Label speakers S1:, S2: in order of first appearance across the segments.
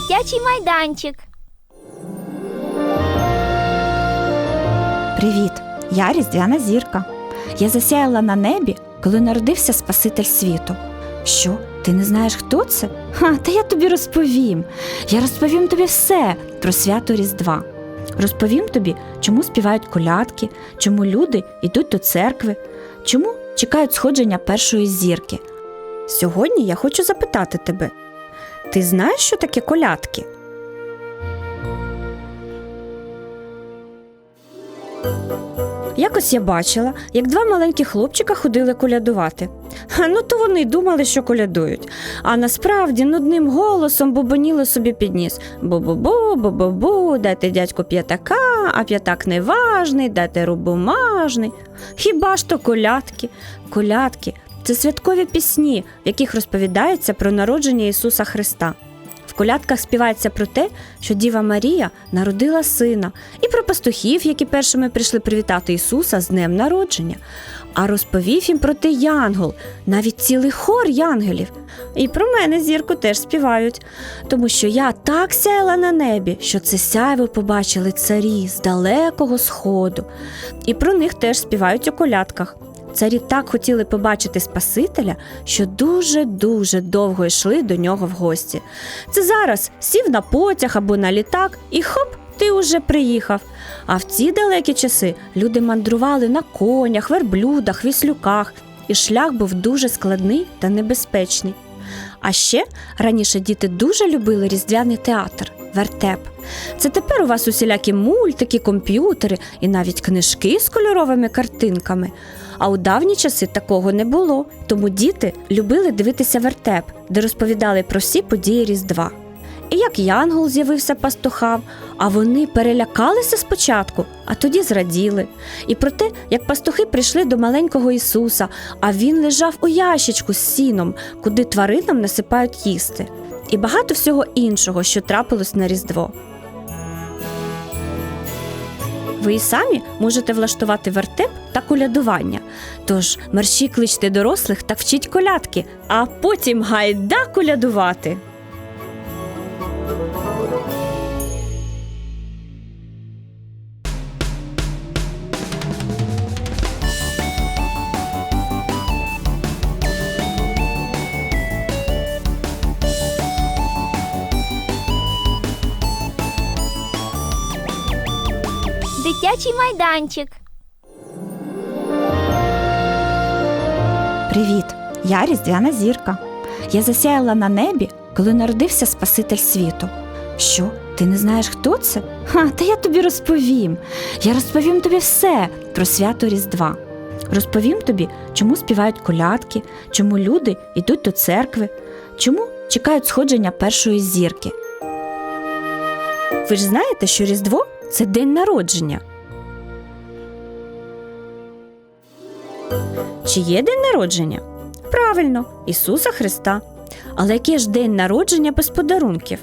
S1: Дитячий майданчик.
S2: Привіт! Я Різдвяна зірка. Я засяяла на небі, коли народився Спаситель світу. Що, ти не знаєш, хто це? Ха, та я тобі розповім. Я розповім тобі все про свято Різдва. Розповім тобі, чому співають колядки, чому люди йдуть до церкви, чому чекають сходження першої зірки. Сьогодні я хочу запитати тебе: ти знаєш, що таке колядки? Якось я бачила, як два маленькі хлопчика ходили колядувати. Ну то вони й думали, що колядують. А насправді нудним голосом бубоніли собі під ніс. Бу-бу-бу, бу-бу-бу, дайте дядьку п'ятака, а п'ятак неважний, дайте рубумажний. Хіба ж то колядки? Колядки це святкові пісні, в яких розповідається про народження Ісуса Христа. В колядках співається про те, що Діва Марія народила сина, і про пастухів, які першими прийшли привітати Ісуса з днем народження. А розповів їм про те янгол, навіть цілий хор янгелів. І про мене зірку теж співають, тому що я так сяяла на небі, що це сяйво побачили царі з далекого сходу. І про них теж співають у колядках. Царі так хотіли побачити Спасителя, що дуже-дуже довго йшли до нього в гості. Це зараз сів на потяг або на літак, і хоп, ти уже приїхав. А в ці далекі часи люди мандрували на конях, верблюдах, віслюках, і шлях був дуже складний та небезпечний. А ще раніше діти дуже любили різдвяний театр, вертеп. Це тепер у вас усілякі мультики, комп'ютери і навіть книжки з кольоровими картинками. А у давні часи такого не було, тому діти любили дивитися вертеп, де розповідали про всі події Різдва. І як Янгол з'явився пастухам, а вони перелякалися спочатку, а тоді зраділи. І про те, як пастухи прийшли до маленького Ісуса, а він лежав у ящичку з сіном, куди тваринам насипають їсти. І багато всього іншого, що трапилось на Різдво. Ви і самі можете влаштувати вертеп та колядування. Тож мерщі кличте дорослих та вчіть колядки, а потім гайда колядувати.
S1: Дитячий майданчик.
S2: Привіт! Я Різдвяна зірка. Я засяяла на небі, коли народився Спаситель світу. Що, ти не знаєш, хто це? Ха, та я тобі розповім. Я розповім тобі все про свято Різдва. Розповім тобі, чому співають колядки, чому люди йдуть до церкви, чому чекають сходження першої зірки. Ви ж знаєте, що Різдво це день народження. Чи є день народження? Правильно, Ісуса Христа. Але який ж день народження без подарунків?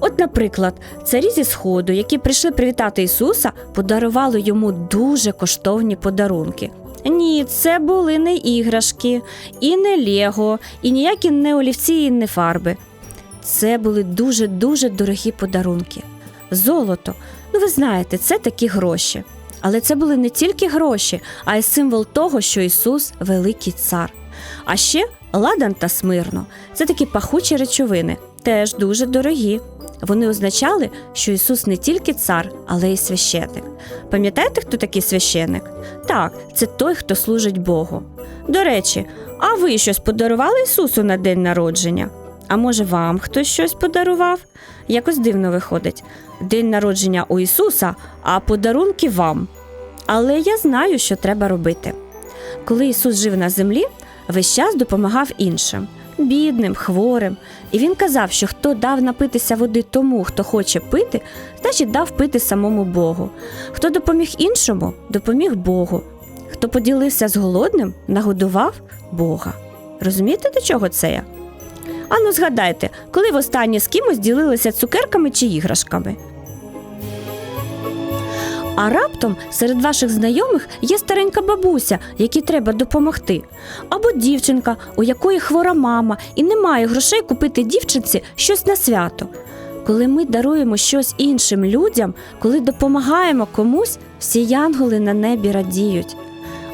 S2: От, наприклад, царі зі Сходу, які прийшли привітати Ісуса, подарували йому дуже коштовні подарунки. Ні, це були не іграшки, і не Лего, і ніякі не олівці, і не фарби. Це були дуже-дуже дорогі подарунки. Золото. Ну, ви знаєте, це такі гроші. Але це були не тільки гроші, а й символ того, що Ісус великий цар. А ще ладан та смирно це такі пахучі речовини, теж дуже дорогі. Вони означали, що Ісус не тільки цар, але й священник. Пам'ятаєте, хто такий священник? Так, це той, хто служить Богу. До речі, а ви щось подарували Ісусу на день народження? А може, вам хтось щось подарував? Якось дивно виходить. День народження у Ісуса, а подарунки вам. Але я знаю, що треба робити. Коли Ісус жив на землі, весь час допомагав іншим, бідним, хворим. І він казав, що хто дав напитися води тому, хто хоче пити, значить дав пити самому Богу. Хто допоміг іншому, допоміг Богу. Хто поділився з голодним, нагодував Бога. Розумієте, до чого це я? Ану, згадайте, коли востаннє з кимось ділилися цукерками чи іграшками. А раптом серед ваших знайомих є старенька бабуся, якій треба допомогти, або дівчинка, у якої хвора мама, і немає грошей купити дівчинці щось на свято. коли ми даруємо щось іншим людям, коли допомагаємо комусь, всі янголи на небі радіють.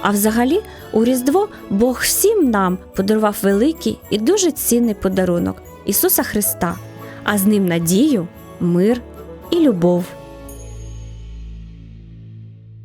S2: А взагалі, у Різдво Бог всім нам подарував великий і дуже цінний подарунок Ісуса Христа, а з ним надію, мир і любов.